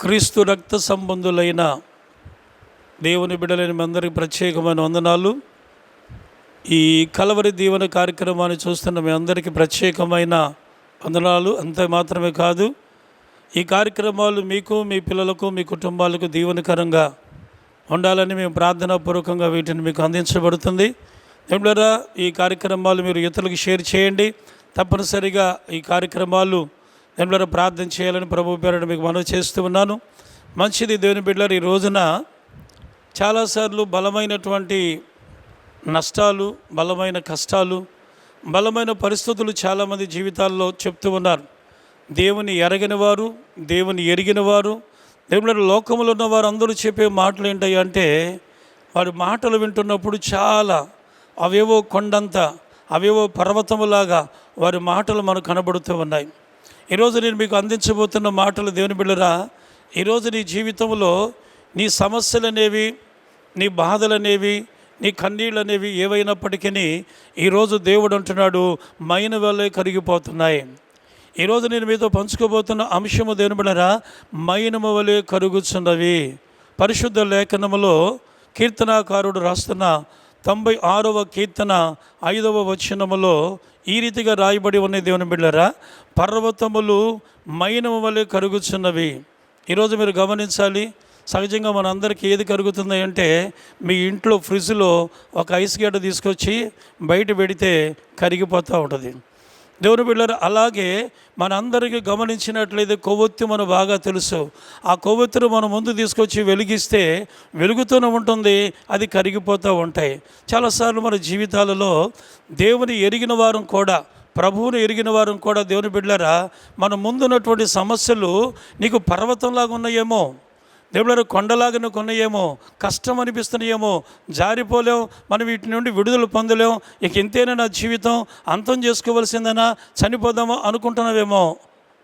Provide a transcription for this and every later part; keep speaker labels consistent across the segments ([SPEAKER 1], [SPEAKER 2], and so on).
[SPEAKER 1] క్రీస్తు రక్త సంబంధులైన దేవుని బిడ్డలైన మీ అందరికీ ప్రత్యేకమైన వందనాలు. ఈ కలవరి దీవెన కార్యక్రమాన్ని చూస్తున్న మీ అందరికీ ప్రత్యేకమైన వందనాలు. అంతే మాత్రమే కాదు ఈ కార్యక్రమాలు మీకు మీ పిల్లలకు మీ కుటుంబాలకు దీవెనకరంగా ఉండాలని మేము ప్రార్థనాపూర్వకంగా వీటిని మీకు అందించబడుతుంది. దేవుడారా ఈ కార్యక్రమాలు మీరు ఇతరులకు షేర్ చేయండి. తప్పనిసరిగా ఈ కార్యక్రమాలు దేవుడారా ప్రార్థన చేయాలని ప్రభు పేరుని మీకు మనవి చేస్తూ ఉన్నాను. మంచిది దేవుని బిడ్డలు ఈ రోజున చాలాసార్లు బలమైనటువంటి నష్టాలు బలమైన కష్టాలు బలమైన పరిస్థితులు చాలామంది జీవితాల్లో చెప్తూ ఉన్నారు. దేవుని ఎరగని వారు దేవుని ఎరిగిన వారు దేవుని లోకంలో ఉన్న వారు అందరూ చెప్పే మాటలు ఏంటయ్యా అంటే వారి మాటలు వింటున్నప్పుడు చాలా అవేవో కొండంత అవేవో పర్వతములాగా వారి మాటలు మనకు కనబడుతూ ఉన్నాయి. ఈరోజు నేను మీకు అందించబోతున్న మాటలు దేవుని బిళ్ళరా ఈరోజు నీ జీవితంలో నీ సమస్యలు అనేవి నీ బాధలు అనేవి నీ కన్నీళ్ళు అనేవి ఏవైనప్పటికీ ఈరోజు దేవుడు అంటున్నాడు మైన వల్లే కరిగిపోతున్నాయి. ఈరోజు నేను మీతో పంచుకోబోతున్న అంశము దేనిబడరా మైనము వలె కరుగుచున్నవి. పరిశుద్ధ లేఖనములో కీర్తనాకారుడు రాస్తున్న తొంభై ఆరవ కీర్తన ఐదవ వచనములో ఈ రీతిగా రాయబడి ఉన్న దేవుని బిళ్ళరా పర్వతములు మైనము వలె కరుగుచున్నవి. ఈరోజు మీరు గమనించాలి సహజంగా మనందరికీ ఏది కరుగుతుంది అంటే మీ ఇంట్లో ఫ్రిడ్జ్లో ఒక ఐస్ గడ్డ తీసుకొచ్చి బయట పెడితే కరిగిపోతూ ఉంటుంది. దేవుని బిళ్ళరు అలాగే మనందరికీ గమనించినట్లయితే కొవ్వొత్తి మనకు బాగా తెలుసు. ఆ కొవ్వొత్తును మనం ముందు తీసుకొచ్చి వెలిగిస్తే వెలుగుతూనే ఉంటుంది అది కరిగిపోతూ ఉంటాయి. చాలాసార్లు మన జీవితాలలో దేవుని ఎరిగిన వారం కూడా ప్రభువుని ఎరిగిన వారు కూడా దేవుని బిడ్డలారా మన ముందున్నటువంటి సమస్యలు నీకు పర్వతంలాగా ఉన్నాయేమో. దేవుడు కొండలాగా నీకు ఉన్నాయేమో కష్టం అనిపిస్తున్నాయేమో జారిపోలేం మనం వీటి నుండి విడుదల పొందలేం ఇక ఇంతేనా నా జీవితం? అంతం చేసుకోవలసిందేనా? చనిపోదామో అనుకుంటున్నావేమో?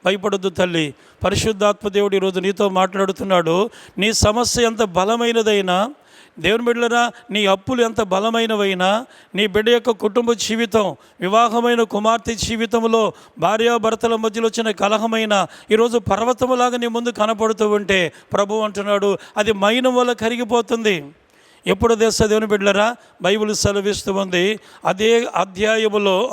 [SPEAKER 1] భయపడొద్దు తల్లి. పరిశుద్ధాత్మ దేవుడు ఈరోజు నీతో మాట్లాడుతున్నాడు. నీ సమస్య ఎంత బలమైనదైనా దేవుని బిడ్డలరా నీ అప్పులు ఎంత బలమైనవైనా నీ బిడ్డ యొక్క కుటుంబ జీవితం వివాహమైన కుమార్తె జీవితంలో భార్యాభర్తల మధ్యలో వచ్చిన కలహమైన ఈరోజు పర్వతములాగా నీ ముందు కనపడుతూ ఉంటే ప్రభు అంటున్నాడు అది మైనం వల్ల కరిగిపోతుంది. ఎప్పుడు దేశ దేవుని బిడ్డలరా? బైబిల్ సెలవిస్తూ ఉంది. అదే అధ్యాయములో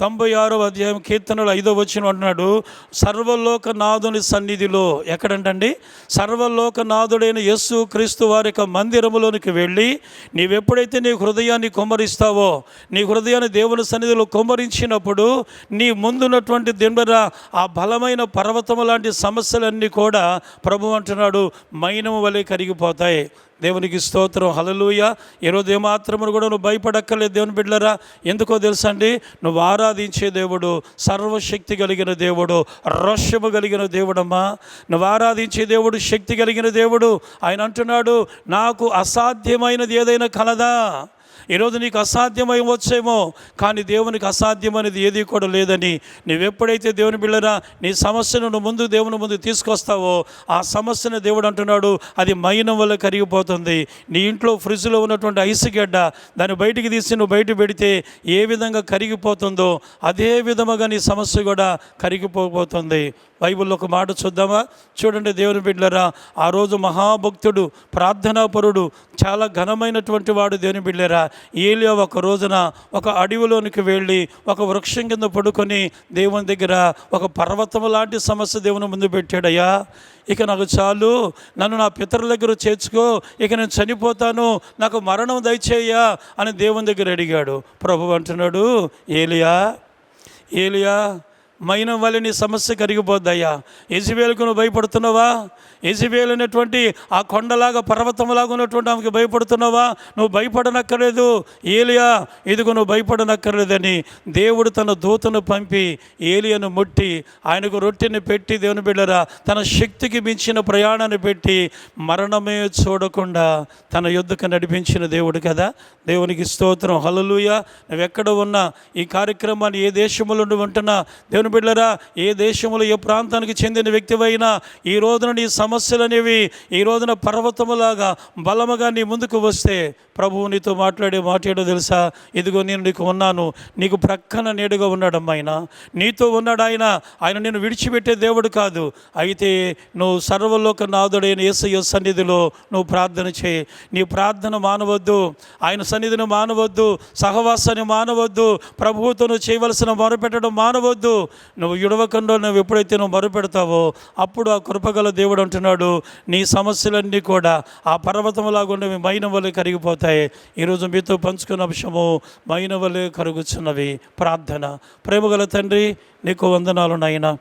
[SPEAKER 1] తొంభై ఆరో అధ్యాయం కీర్తనలు ఐదో వచ్చిన అంటున్నాడు సర్వలోకనాథుని సన్నిధిలో ఎక్కడంటండి? సర్వలోకనాథుడైన యస్సు క్రీస్తు వారి యొక్క మందిరములోనికి వెళ్ళి నీవెప్పుడైతే నీ హృదయాన్ని కుమ్మరిస్తావో నీ హృదయాన్ని దేవుని సన్నిధిలో కుమ్మరించినప్పుడు నీ ముందున్నటువంటి దిండరా ఆ బలమైన పర్వతము లాంటి సమస్యలన్నీ కూడా ప్రభు అంటున్నాడు మైనము వలె కరిగిపోతాయి. దేవునికి స్తోత్రం. హలలుయ ఈరోజు ఏమాత్రమును కూడా నువ్వు భయపడక్కర్లేదు దేవుని బిడ్డలరా. ఎందుకో తెలుసండి? నువ్వు ఆరాధించే దేవుడు సర్వశక్తి కలిగిన దేవుడు రోషము కలిగిన దేవుడమ్మా. నువ్వు ఆరాధించే దేవుడు శక్తి కలిగిన దేవుడు. ఆయన అంటున్నాడు నాకు అసాధ్యమైనది ఏదైనా కలదా? ఈరోజు నీకు అసాధ్యమై వచ్చేమో కానీ దేవునికి అసాధ్యమైనది ఏది కూడా లేదని. నువ్వెప్పుడైతే దేవుని బిళ్ళరా నీ సమస్యను నువ్వు ముందు దేవుని ముందు తీసుకొస్తావో ఆ సమస్యను దేవుడు అంటున్నాడు అది మైనం వల్ల కరిగిపోతుంది. నీ ఇంట్లో ఫ్రిడ్జ్లో ఉన్నటువంటి ఐస్ గడ్డ దాన్ని బయటికి తీసి నువ్వు బయట పెడితే ఏ విధంగా కరిగిపోతుందో అదే విధముగా నీ సమస్య కూడా కరిగిపోతుంది బైబిల్లో ఒక మాట చూద్దామా? చూడండి దేవుని బిడ్డలరా ఆ రోజు మహాభక్తుడు ప్రార్థనాపరుడు చాలా ఘనమైనటువంటి వాడు దేవుని బిడ్డలరా ఏలియా ఒక రోజున ఒక అడవిలోనికి వెళ్ళి ఒక వృక్షం కింద పడుకొని దేవుని దగ్గర ఒక పర్వతం లాంటి సమస్య దేవుని ముందు పెట్టాడయ్యా. ఇక నాకు చాలు నన్ను నా పితరుల దగ్గర చేర్చుకో ఇక నేను చనిపోతాను నాకు మరణం దయచేయ్యా అని దేవుని దగ్గర అడిగాడు. ప్రభు అంటున్నాడు ఏలియా ఏలియా మైన వల్ల నీ సమస్య కరిగిపోద్దయ్యా. ఎజివేలకు నువ్వు భయపడుతున్నావా? ఎజివేలు అనేటువంటి ఆ కొండలాగా పర్వతంలాగా ఉన్నటువంటి ఆమెకి భయపడుతున్నావా? నువ్వు భయపడనక్కర్లేదు. ఏలియా ఇదిగో నువ్వు భయపడనక్కర్లేదని దేవుడు తన దూతను పంపి ఏలియను ముట్టి ఆయనకు రొట్టెని పెట్టి దేవుని బిడ్డరా తన శక్తికి మించిన ప్రయాణాన్ని పెట్టి మరణమే చూడకుండా తన యుద్ధకు నడిపించిన దేవుడు కదా. దేవునికి స్తోత్రం. హలలుయ నువ్వు ఎక్కడ ఉన్నా ఈ కార్యక్రమాన్ని ఏ దేశంలో నుండి ఉంటున్నా దేవుని దేవుని బిడ్డరా ఏ దేశంలో ఏ ప్రాంతానికి చెందిన వ్యక్తివైనా ఈ రోజున నీ సమస్యలు అనేవి ఈ రోజున పర్వతములాగా బలముగా నీ ముందుకు వస్తే ప్రభువు నీతో మాట్లాడే మాట్లాడో తెలుసా? ఇదిగో నేను నీకు ఉన్నాను నీకు ప్రక్కన నేడుగా ఉన్నాడు ఆయన. నీతో ఉన్నాడు ఆయన ఆయన నేను విడిచిపెట్టే దేవుడు కాదు. అయితే నువ్వు సర్వలోక నాథుడైన యేసయ్య సన్నిధిలో నువ్వు ప్రార్థన చేయి. నీ ప్రార్థన మానవద్దు ఆయన సన్నిధిని మానవద్దు సహవాసాన్ని మానవద్దు ప్రభువుతో నువ్వు చేయవలసిన మొరపెట్టడం మానవద్దు. నువ్వు యుడవకుండా నువ్వు ఎప్పుడైతే నువ్వు మరుపెడతావో అప్పుడు ఆ కృపగల దేవుడు అంటున్నాడు నీ సమస్యలన్నీ కూడా ఆ పర్వతములాగా ఉన్నవి మైన వలె కరిగిపోతాయి. ఈరోజు మీతో పంచుకున్న అంశము మైన వలె కరుగుచున్నవి. ప్రార్థన. ప్రేమగల తండ్రి నీకు వందనాలు నాయనా.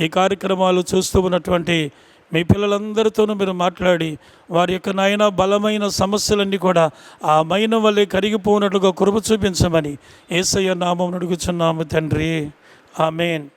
[SPEAKER 1] ఈ కార్యక్రమాలు చూస్తూ ఉన్నటువంటి మీ పిల్లలందరితోనూ మీరు మాట్లాడి వారి యొక్క నాయన బలమైన సమస్యలన్నీ కూడా ఆ మైన వల్లే కరిగిపోనట్లుగా కృప చూపించమని ఏసయ్య నామం అడుగుచున్నాము తండ్రి. Amen.